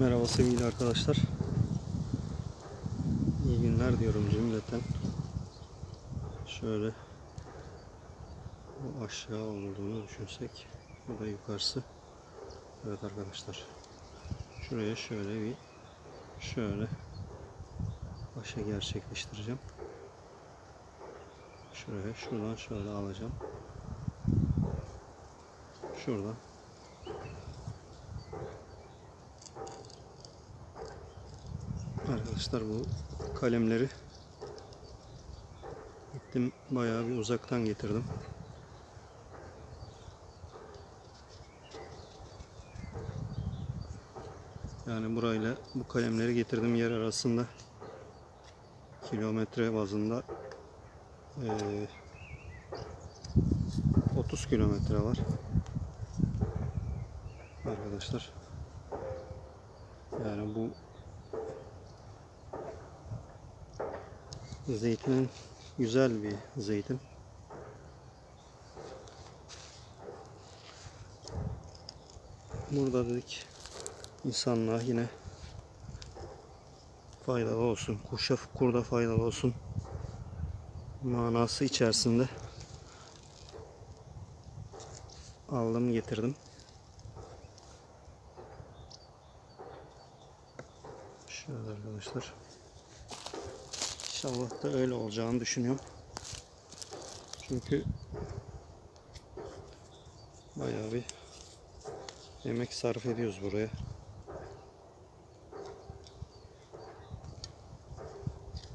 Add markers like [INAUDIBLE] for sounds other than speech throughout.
Merhaba sevgili arkadaşlar. İyi günler diyorum cümleten. Şöyle bu aşağı olduğunu düşünsek. Bu da yukarısı. Evet arkadaşlar. Şuraya şöyle bir şöyle başa gerçekleştireceğim. Şuraya şuradan şöyle alacağım. Şuradan Arkadaşlar bu kalemleri gittim bayağı bir uzaktan getirdim. Yani burayla bu kalemleri getirdim yer arasında kilometre bazında eee 30 kilometre var. Arkadaşlar yani bu Zeytinin güzel bir zeytin. Burada dedik insanlığa yine faydalı olsun. Kuşa kurda faydalı olsun. Manası içerisinde aldım getirdim. Şöyle arkadaşlar. İnşallah da öyle olacağını düşünüyorum. Çünkü bayağı bir emek sarf ediyoruz buraya.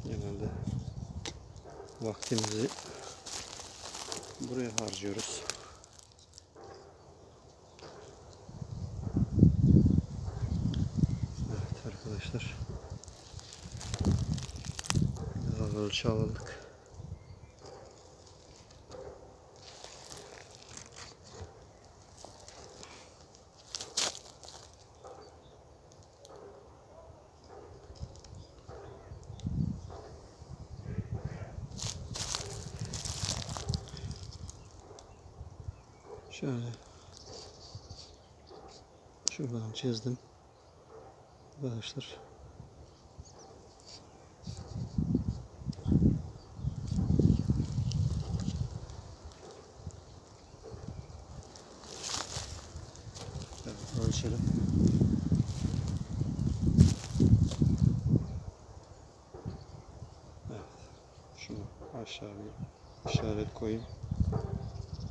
Genelde vaktimizi buraya harcıyoruz. Evet arkadaşlar. Aldık. Şöyle şuradan çizdim. Arkadaşlar Evet, ölçelim. Evet. Şunu aşağı bir işaret koyayım.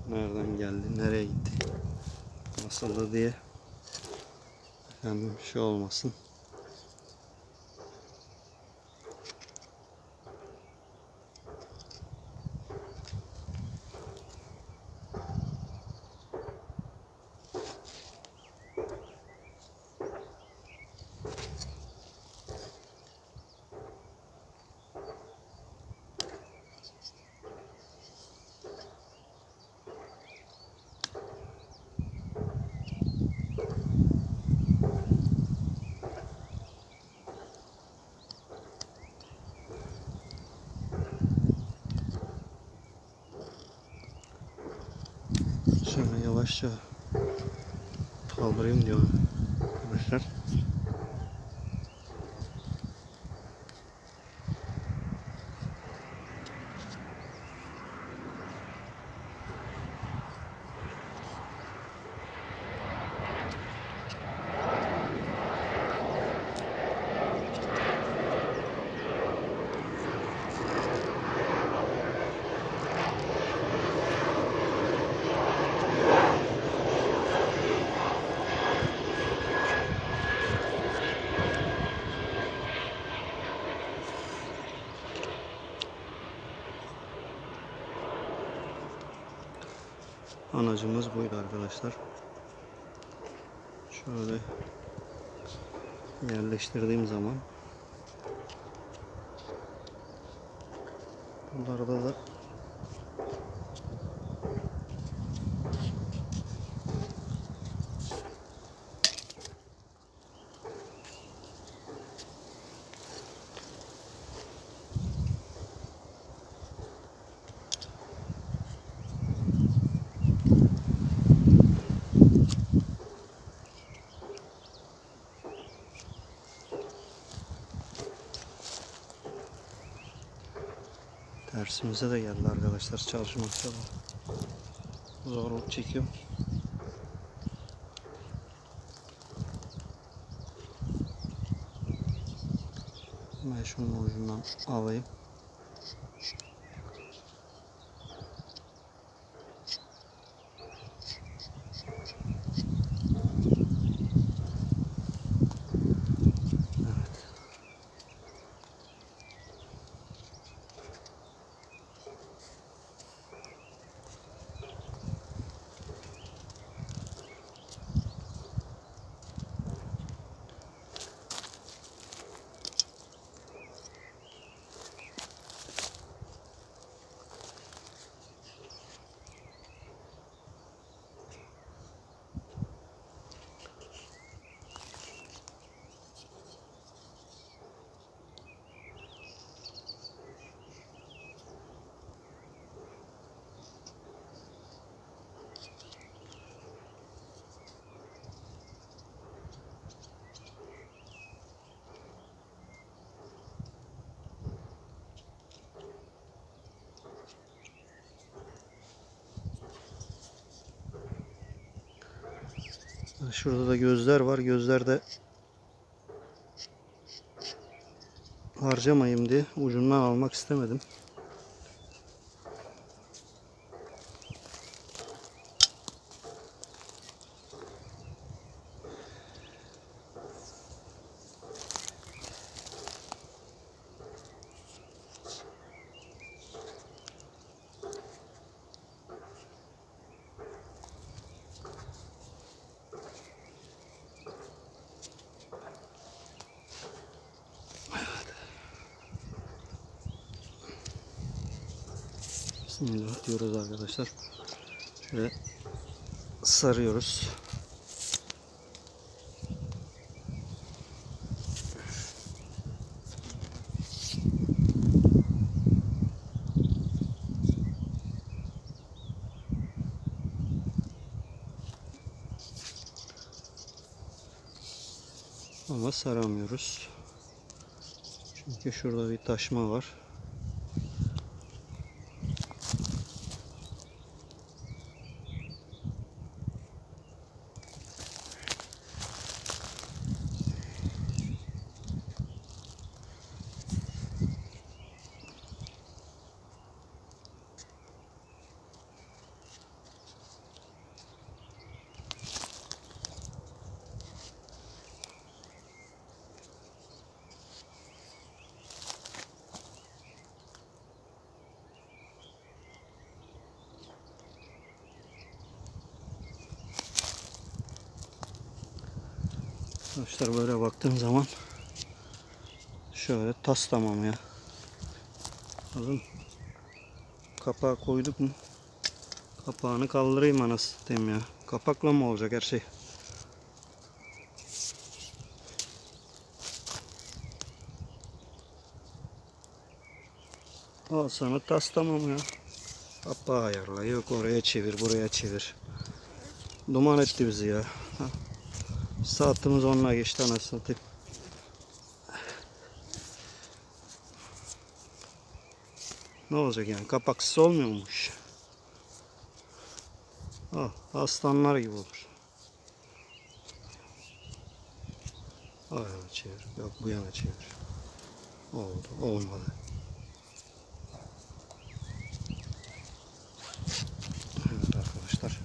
Nereden geldi, nereye gitti? Nasıldı diye. Efendim şey olmasın. Yavaşça kaldırayım diyor arkadaşlar. Anacımız buydu arkadaşlar. Şöyle yerleştirdiğim zaman bunlarda da Dersimize de geldi arkadaşlar çalışmakta da. Zorluk çekiyorum. Ben şunun ucundan alayım. Şurada da gözler var. Gözlerde harcamayayım diye ucundan almak istemedim. Bismillah diyoruz arkadaşlar. Şöyle sarıyoruz. Ama saramıyoruz. Çünkü şurada bir taşma var. Arkadaşlar böyle baktığım zaman şöyle tas tamam ya. Alın. Kapağı koyduk mu? Kapağını kaldırayım anasını satayım ya. Kapakla mı olacak her şey? Al sana tas tamam ya. Kapağı ayarla. Yok oraya çevir, buraya çevir. Duman etti bizi ya. Ha. Saatimiz onunla geçti anasını satayım. Ne olacak yani? Kapaksız olmuyormuş. Ah, aslanlar gibi olur. O yana çevir. Yok bu yana çevir. Oldu. Olmadı. Evet arkadaşlar.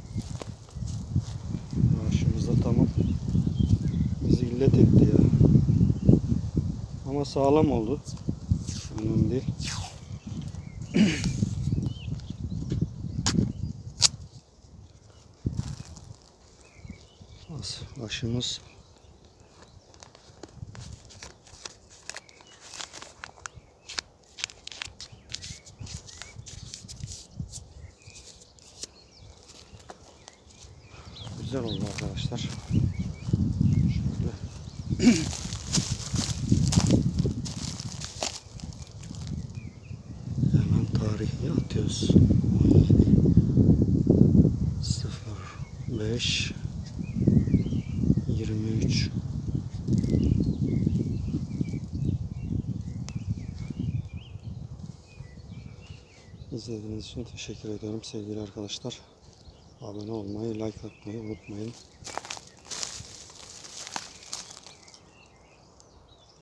Maaşımız da tamam. Bizi illet etti ya. Ama sağlam oldu. Önemli değil. Başımız güzel oldu arkadaşlar. Şöyle. [CLEARS THROAT] 23 Aa İzlediğiniz için teşekkür ediyorum sevgili arkadaşlar. Abone olmayı, like atmayı unutmayın.